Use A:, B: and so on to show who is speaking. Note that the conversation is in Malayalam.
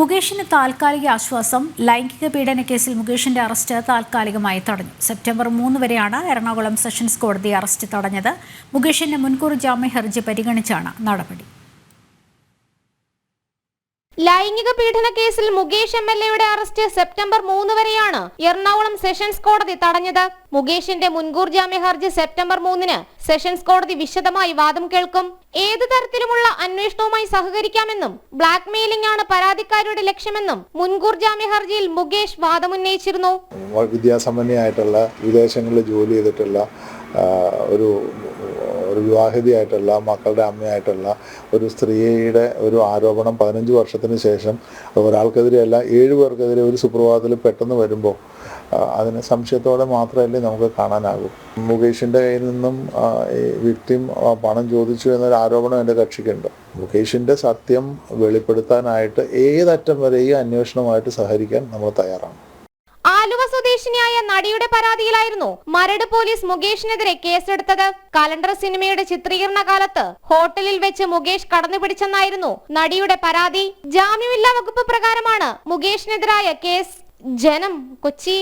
A: മുകേഷിന് താൽക്കാലിക ആശ്വാസം. ലൈംഗിക പീഡന കേസിൽ മുകേഷിന്റെ അറസ്റ്റ് താൽക്കാലികമായി തടഞ്ഞു. സെപ്റ്റംബർ മൂന്ന് വരെയാണ് എറണാകുളം സെഷൻസ് കോടതി അറസ്റ്റ് തടഞ്ഞത്. മുകേഷിന്റെ മുൻകൂർ ജാമ്യ ഹർജി പരിഗണിച്ചാണ് നടപടി.
B: ലൈംഗിക പീഡന കേസിൽ മുകേഷ് എം എൽ എയുടെ അറസ്റ്റ് സെപ്റ്റംബർ മൂന്ന് വരെയാണ് എറണാകുളം സെഷൻസ് കോടതി തടഞ്ഞത്. മുകേഷിന്റെ മുൻകൂർ ജാമ്യ ഹർജി സെപ്റ്റംബർ മൂന്നിന് സെഷൻസ് കോടതി വിശദമായി വാദം കേൾക്കും. ഏതു തരത്തിലുമുള്ള സഹകരിക്കാമെന്നും ബ്ലാക്ക് മെയിലിംഗ് ആണ് പരാതിക്കാരുടെ ലക്ഷ്യമെന്നും മുൻകൂർ ജാമ്യ ഹർജിയിൽ മുകേഷ് വാദമുന്നയിച്ചിരുന്നു.
C: വിദ്യാസമ്പന്നയായിട്ടുള്ള വിദേശങ്ങളിൽ ജോലി ചെയ്തിട്ടുള്ള ഒരു ഒരു വിവാഹിതയായിട്ടുള്ള മക്കളുടെ അമ്മയായിട്ടുള്ള ഒരു സ്ത്രീയുടെ ഒരു ആരോപണം പതിനഞ്ച് വർഷത്തിന് ശേഷം ഒരാൾക്കെതിരെയല്ല ഏഴ് പേർക്കെതിരെ ഒരു സുപ്രഭാതത്തിൽ പെട്ടെന്ന് വരുമ്പോൾ അതിനെ സംശയത്തോടെ മാത്രമല്ലേ നമുക്ക് കാണാനാകൂ. മുകേഷിന്റെ കയ്യിൽ നിന്നും ഈ വിക്ടിം പണം ചോദിച്ചു എന്നൊരു ആരോപണം എന്റെ കക്ഷിക്കുണ്ട്. മുകേഷിന്റെ സത്യം വെളിപ്പെടുത്താനായിട്ട് ഏതറ്റം വരെ ഈ അന്വേഷണവുമായിട്ട് സഹകരിക്കാൻ നമ്മൾ തയ്യാറാണ്.
B: ആലുവ സ്വദേശിനിയായ നടിയുടെ പരാതിയിലായിരുന്നു മരട് പോലീസ് മുകേഷിനെതിരെ കേസെടുത്തത്. കലണ്ടർ സിനിമയുടെ ചിത്രീകരണ കാലത്ത് ഹോട്ടലിൽ വെച്ച് മുകേഷ് കടന്നുപിടിച്ചെന്നായിരുന്നു നടിയുടെ പരാതി. ജാമ്യമില്ലാ വകുപ്പ് പ്രകാരമാണ് മുകേഷിനെതിരായ കേസ് ജനം കൊച്ചി